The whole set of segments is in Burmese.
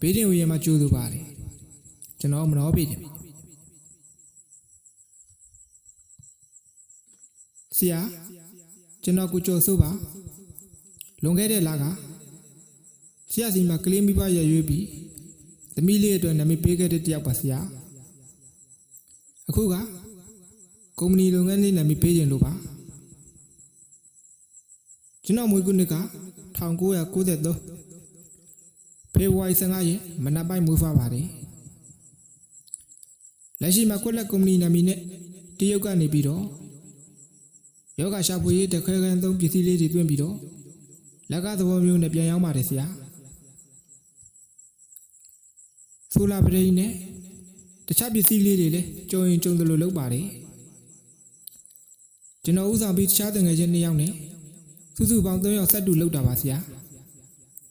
ဘေးတင်ဝေးရမှာကျိုးသူပါတယ်ကျွန်တော်မနှောပြခြင်းဆရာကျွန်တော်ကိုကြော်ဆိုးပါလွန်ခဲ့တဲ့လကဆရာစီမှာကလေးမိဘရရွေးပြီးသမီးလေးအတွက်နာမည်ပေးခဲ့တဲ့တယောက်ပါဆရာအခုကကုမ္ပဏီလုပ်ငန်းလေးနာမည်ပေးခြင်းလို့ပါကျွန်တော်မွေးခုနှစ်က1993 ဖေဖော်ဝါရီ15ရက်မနက်ပိုင်းမွေးဖွားပါတယ်လက်ရှိမှာကွက်လက်ကုမ္ပဏီနာမည်နဲ့တရုတ်ကနေပြီးတော့ယောဂရှာဖွေရေးတခဲခဲသုံးပစ္စည်းလေးတွေတွင်းပြီးတော့လက်ကသဘောမျိုးနဲ့ပြန်ရောက်ပါတယ်ဆရာဆိုလာပရိန်နဲ့တခြားပစ္စည်းလေးတွေလည်းကြုံရင်ကြုံသလိုလုပ်ပါတယ်ကျွန်တော်ဥဆောင်ပြီးတခြားတငယ်ချင်းနှစ်ယောက်နဲ့စုစုပေါင်း၃ယောက်ဆက်တူလုပ်တာပါဆရာ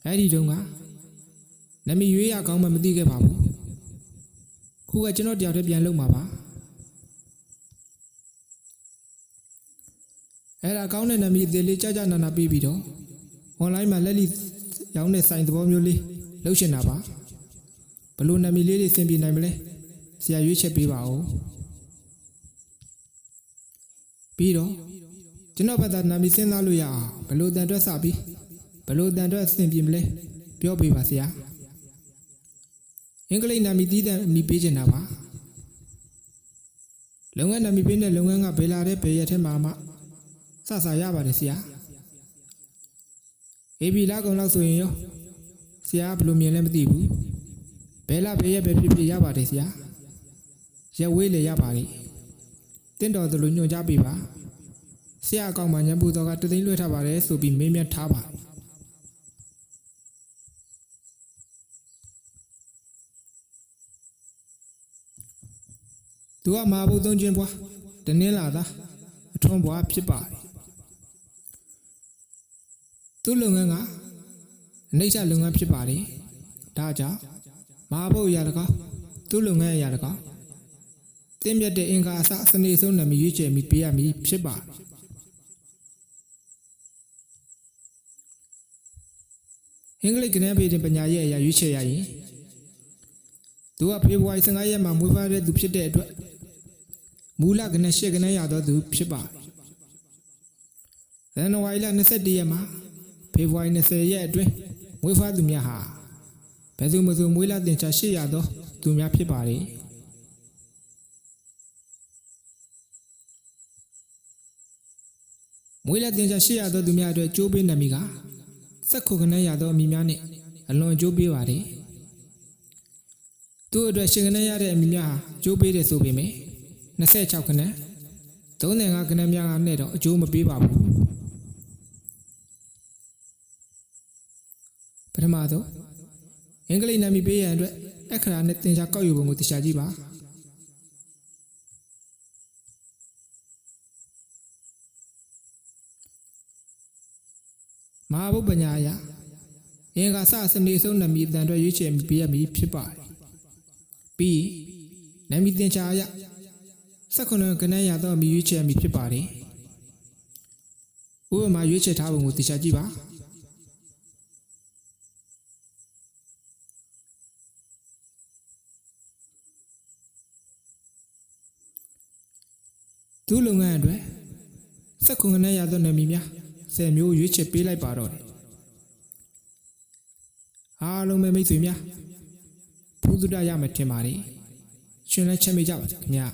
အဲ့ဒီတုန်းက နမီရွေးရကောင်းမှမသိခဲ့ပါဘူးခုကကျွန်တော်တယောက်တည်းပြန်လုပ်မှာပါအဲ့ဒါကောင်းတဲ့နမီအသေးလေးကြကြနာနာပြီးပြီးတော့ online မှာလက်လီရောင်းတဲ့ဆိုင်သဘောမျိုးလေးလုပ်ရှင်တာပါဘလို့နမီလေးတွေဆင်ပြေနိုင်မလဲဆရာရွေးချက်ပေးပါဦးပြီးတော့ကျွန်တော်ဘက်ကနာမည်စဉ်းစားလို့ရအောင်ဘလို့တန်အတွက်စပြီးဘလို့တန်အတွက်ဆင်ပြေမလဲပြောပေးပါဆရာ အင်္ဂလိပ်နာမည်တီးတဲ့အမိပေးချင်တာပါလုပ်ငန်းနာမည်ပေးတဲ့လုပ်ငန်းကဘယ်လာတဲ့ဘယ်ရက်ထဲမှာမှစစရပါတယ်ဆရာအေဘီလာကောင်လောက်ဆိုရင်ရောဆရာဘယ်လိုမြင်လဲမသိဘူးဘယ်လာဘယ်ရက်ပဲဖြစ်ဖြစ်ရပါတယ်ဆရာရက်ဝေးလေရပါတယ်တင့်တော်သလိုညွှန်ကြားပေးပါဆရာအကောင်မှညံပူတော်ကတသိန်းလွှဲထားပါတယ်ဆိုပြီးမေးမြန်းထားပါ သူကမာဘူးသုံးချင်းပွားတနင်းလာသားအထွန်းပွားဖြစ်ပါတယ်သူ့လုပ်ငန်းကအနိစ္စလုပ်ငန်းဖြစ်ပါတယ်ဒါကြောင့်မာဘူးရတကောသူ့လုပ်ငန်းရတကောတင်းမြတ်တဲ့အင်္ဂါအစစနေဆုံးနာမည်ရွေးချယ်ပြီးပေးရမည်ဖြစ်ပါတယ်အင်္ဂလိပ်ကနေပေတင်ပညာရဲ့အရာရွေးချယ်ရရင်သူကဖေဖော်ဝါရီ15ရက်မှာမွေးဖွားတဲ့သူဖြစ်တဲ့အတွက် မူလကနေရှစ်ကနေရတော့သူဖြစ်ပါတယ်ဇန်နဝါရီလ21ရက်မှာဖေဖော်ဝါရီ20ရက်အတွင်းမွေးဖွားသူများဟာဘယ်သူမှမွေးလာတင်ချ800သောသူများဖြစ်ပါတယ်မွေးလာတင်ချ800သောသူများအတွက်ကြိုးပေးနာမည်ကစက်ခုကနေရသောအမည်များနဲ့အလွန်ကြိုးပေးပါတယ်သူ့အတွက်ရှင်ကနေရတဲ့အမည်များဟာကြိုးပေးတယ်ဆိုပေမယ့် 26ခဏ35ခဏများကနဲ့တော့အကျိုးမပေးပါဘူးပထမဆုံးအင်္ဂလိပ်နာမည်ပေးရန်အတွက်အခရာနဲ့သင်္ချာကောက်ယူပုံကိုတရားကြည့်ပါမဟာဘုပ္ပညာယအင်္ဂါစစနေဆုံးနာမည်အတန်အတွက်ရွေးချယ်ပေးရမည်ဖြစ်ပါတယ်ပြီးနာမည်သင်္ချာယ ၁၉ခဏရတော့မြည်ရွေးချယ်မိဖြစ်ပါတယ်ဥပမာရွေးချယ်ထားပုံကိုသိချကြည့်ပါသူလုပ်ငန်းအတွက်၁၉ခဏရတော့နာမည်များ10မျိုးရွေးချယ်ပေးလိုက်ပါတော့တယ်အားလုံးပဲမိတ်ဆွေများဘုဒ္ဓရမယ်ထင်ပါတယ်ရှင်လည်းချက်မိကြပါခင်ဗျာ